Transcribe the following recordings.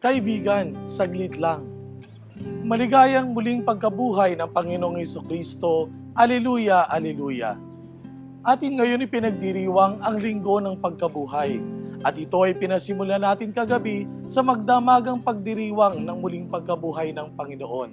Kaibigan, saglit lang. Maligayang muling pagkabuhay ng Panginoong Heso Kristo. Aleluya, aleluya. Atin ngayon ipinagdiriwang ang linggo ng pagkabuhay. At ito ay pinasimula natin kagabi sa magdamagang pagdiriwang ng muling pagkabuhay ng Panginoon.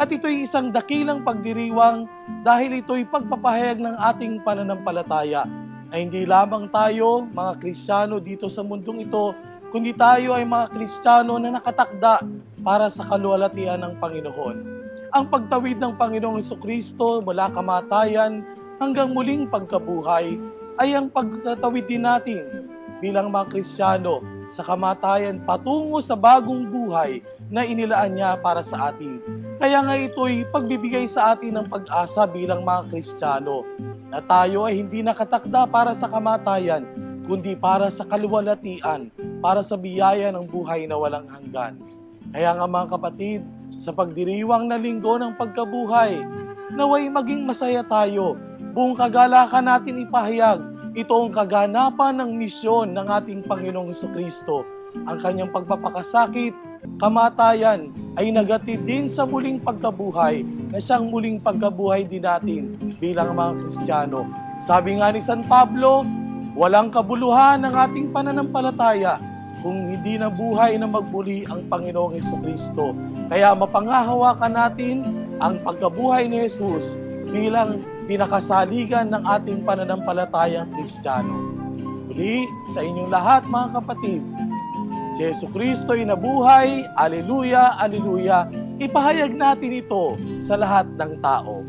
At ito'y isang dakilang pagdiriwang dahil ito'y pagpapahayag ng ating pananampalataya na hindi lamang tayo, mga Kristiyano dito sa mundong ito, kundi tayo ay mga Kristiyano na nakatakda para sa kaluwalhatian ng Panginoon. Ang pagtawid ng Panginoong Kristo mula kamatayan hanggang muling pagkabuhay ay ang pagtatawid din natin bilang mga Kristiyano sa kamatayan patungo sa bagong buhay na inilaan niya para sa atin. Kaya nga ito'y pagbibigay sa atin ng pag-asa bilang mga Kristiyano na tayo ay hindi nakatakda para sa kamatayan, kundi para sa kaluwalhatian, para sa biyaya ng buhay na walang hanggan. Kaya nga mga kapatid, sa pagdiriwang na linggo ng pagkabuhay, naway maging masaya tayo. Buong kagalakan natin ipahayag ito ang kaganapan ng misyon ng ating Panginoong Kristo. Ang kanyang pagpapakasakit, kamatayan ay nagatid din sa muling pagkabuhay na siyang muling pagkabuhay din natin bilang mga Kristiyano. Sabi nga ni San Pablo, walang kabuluhan ng ating pananampalataya kung hindi na buhay na magbuli ang Panginoong Heso Kristo. Kaya mapangahawakan natin ang pagkabuhay ni Jesus bilang pinakasaligan ng ating pananampalatayang Kristiyano. Muli, sa inyong lahat mga kapatid, si Yesu Kristo ay nabuhay, aleluya, aleluya, ipahayag natin ito sa lahat ng tao.